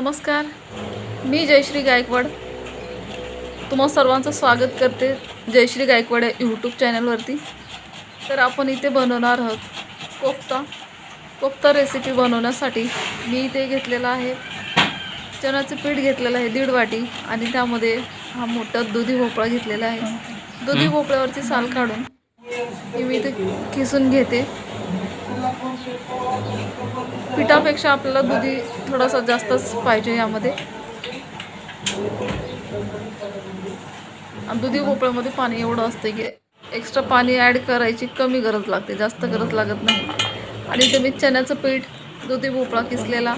नमस्कार मी जयश्री गायकवाड. तुम्हा सर्वांचं स्वागत करते जयश्री गायकवाड या यूट्यूब चॅनलवरती तर आपण इथे बनवणार आहोत कोफ्ता. कोफ्ता रेसिपी बनवण्यासाठी मी इथे घेतलेला आहे. चण्याचं पीठ घेतलेलं आहे दीड वाटी आणि त्यामध्ये हा मोठा दुधी भोपळा घेतलेला आहे. दुधी भोपळ्यावरची साल काढून मी इथे किसून घेते. पिठापेक्षा आपल्याला दुधी थोडासा जास्तच पाहिजे यामध्ये. आणि दुधी भोपळ्यामध्ये पाणी एवढं असतं की एक्स्ट्रा पाणी ॲड करायची कमी गरज लागते जास्त गरज लागत नाही. आणि इथे मी चण्याचं पीठ दुधी भोपळा किसलेला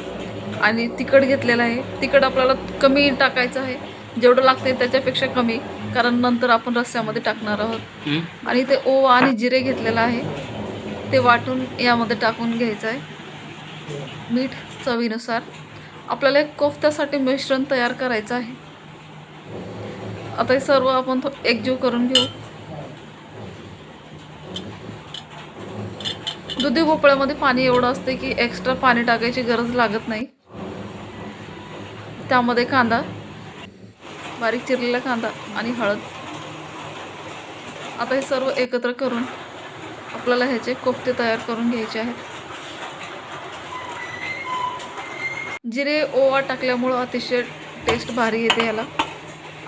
आणि तिखट घेतलेलं आहे. तिखट आपल्याला कमी टाकायचं आहे. जेवढं लागते त्याच्यापेक्षा कमी कारण नंतर आपण रस्स्यामध्ये टाकणार आहोत. आणि इथे ओवा आणि जिरे घेतलेलं आहे. ते वाटून यामध्ये टाकून घ्यायचं आहे मीठ चवीनुसार. आपल्याला एक कोफ्त्यासाठी मिश्रण तयार करायचं आहे. आता हे सर्व आपण थो एकजीव करून घेऊ. दुधी भोपळ्यामध्ये पाणी एवढं असते की एक्स्ट्रा पाणी टाकायची गरज लागत नाही. त्यामध्ये कांदा बारीक चिरलेला कांदा आणि हळद. आता हे सर्व एकत्र करून आपल्याला ह्याचे कोफ्ते तयार करून घ्यायचे आहेत. जिरे ओवा टाकल्यामुळं अतिशय टेस्ट भारी येते याला.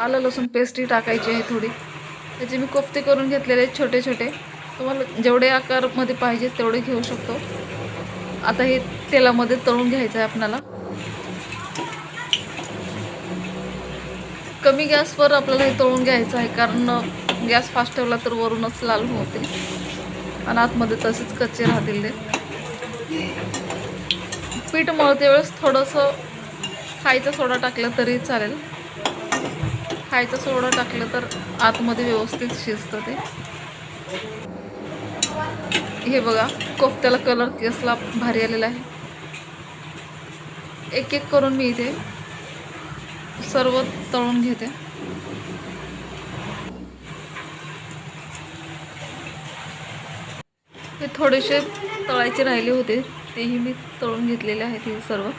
आलं लसूण पेस्टही टाकायची आहे थोडी. त्याचे मी कोफ्ते करून घेतलेले आहेत छोटे छोटे. तुम्हाला जेवढे आकारमध्ये पाहिजे तेवढे घेऊ शकतो. आता हे तेलामध्ये तळून घ्यायचं आहे आपल्याला. कमी गॅसवर आपल्याला हे तळून घ्यायचं आहे कारण गॅस फास्ट ठेवला तर वरूनच लाल होते. आणि आतमध्ये तसेच कच्चे राहतील ते. पीठ मळते वेळेस थोडंसं खायचा सोडा टाकलं तरी चालेल. खायचा सोडा टाकलं तर आतमध्ये व्यवस्थित शिजतं ते. हे बघा कोफ्त्याला कलर कसला भारी आलेला आहे. एक एक करून मी इथे सर्व तळून घेते. हे थोडेसे तळायचे राहिले होते. तेही मी तळून घेतलेले आहेत हे सर्व.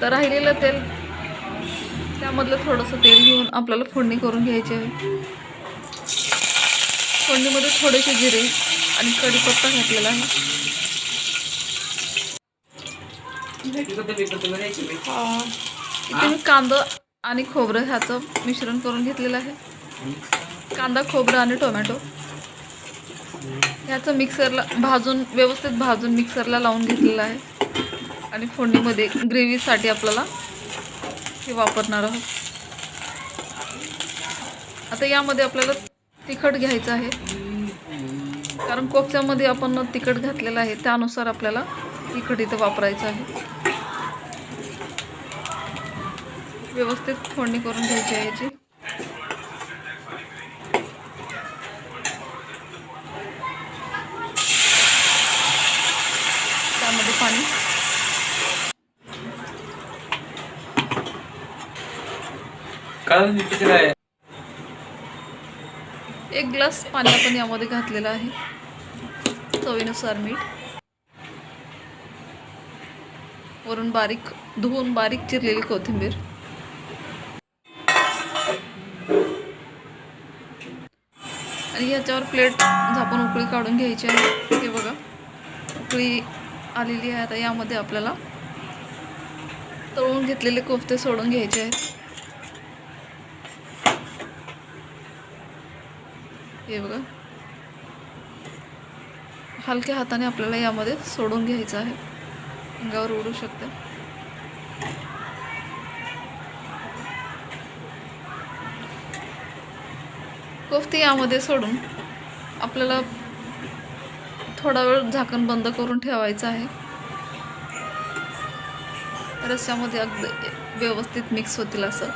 तर राहिलेलं तेल त्यामधलं थोडंसं तेल घेऊन आपल्याला फोडणी करून घ्यायची आहे. फोडणीमध्ये थोडेसे जिरे आणि कढीपत्ता घातलेला आहे. हा. इथे मी कांदा आणि खोबरं ह्याचं मिश्रण करून घेतलेलं आहे. कांदा खोबरं आणि टोमॅटो. ह्याचं मिक्सरला भाजून व्यवस्थित भाजून मिक्सरला लावून घेतलेलं आहे. आणि फोडणीमध्ये ग्रेव्हीसाठी आपल्याला हे वापरणार आहोत. आता यामध्ये आपल्याला तिखट घ्यायचं आहे. कारण कोपच्यामध्ये आपण तिखट घातलेलं आहे त्यानुसार आपल्याला तिखट इथं वापरायचं आहे. व्यवस्थित फोडणी करून घ्यायची आहे याची त्यामध्ये पाणी. एक ग्लास पाणी आपण यामध्ये घातलेलं आहे. चवीनुसार मीठ. वरून बारीक धुवून बारीक चिरलेली कोथिंबीर. आणि याच्यावर प्लेट झाकून उकळी काढून घ्यायची आहे. हे बघा उकळी आलेली आहे. आता यामध्ये आपल्याला तळून घेतलेले कोफ्ते सोडून घ्यायचे आहेत. हे बघा. हलक्या हाताने आपल्याला यामध्ये सोडून घ्यायचं आहे. अंगावर उडू शकते. कोफ्ते यामध्ये सोडून आपल्याला थोडा वेळ झाकण बंद करून ठेवायचं आहे. रस्स्यामध्ये अगदी व्यवस्थित मिक्स होतील असं.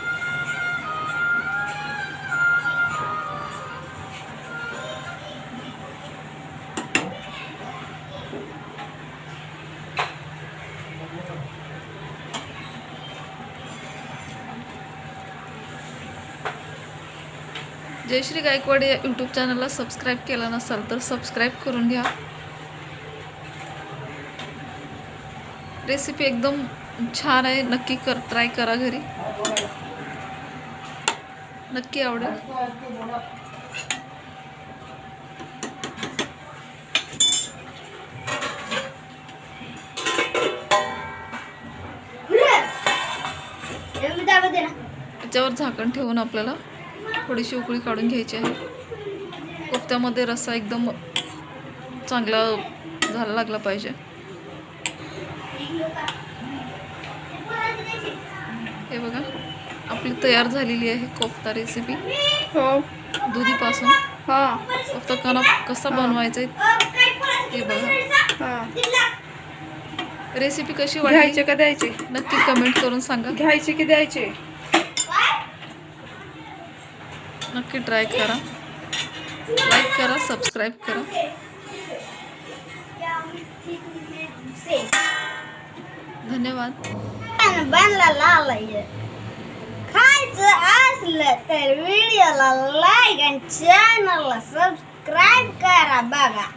जयश्री गायकवाड या यूट्यूब चॅनलला सबस्क्राईब केलं नसाल तर सबस्क्राईब करून घ्या. रेसिपी एकदम छान आहे. नक्की कर ट्राय करा घरी. नक्की आवडेल. त्याच्यावर झाकण ठेवून आपल्याला थोडीशी उकळी काढून घ्यायची आहे. कोफ्त्यामध्ये रस्सा एकदम चांगला झाला लागला पाहिजे. हे बघा आपली तयार झालेली आहे कोफ्ता रेसिपी हो. दुधीपासून. हा. कोफ्ता कना कसा बनवायचा हे बघा. हा. रेसिपी कशी वाटली का द्यायचे? नक्की कमेंट करून सांगा. घ्यायचे की द्यायचे? नक्की ट्राय करा. लाईक करा सबस्क्राईब करा. धन्यवाद. खायचं असलं तर व्हिडिओला लाईक आणि चॅनलला सबस्क्राईब करा बघा.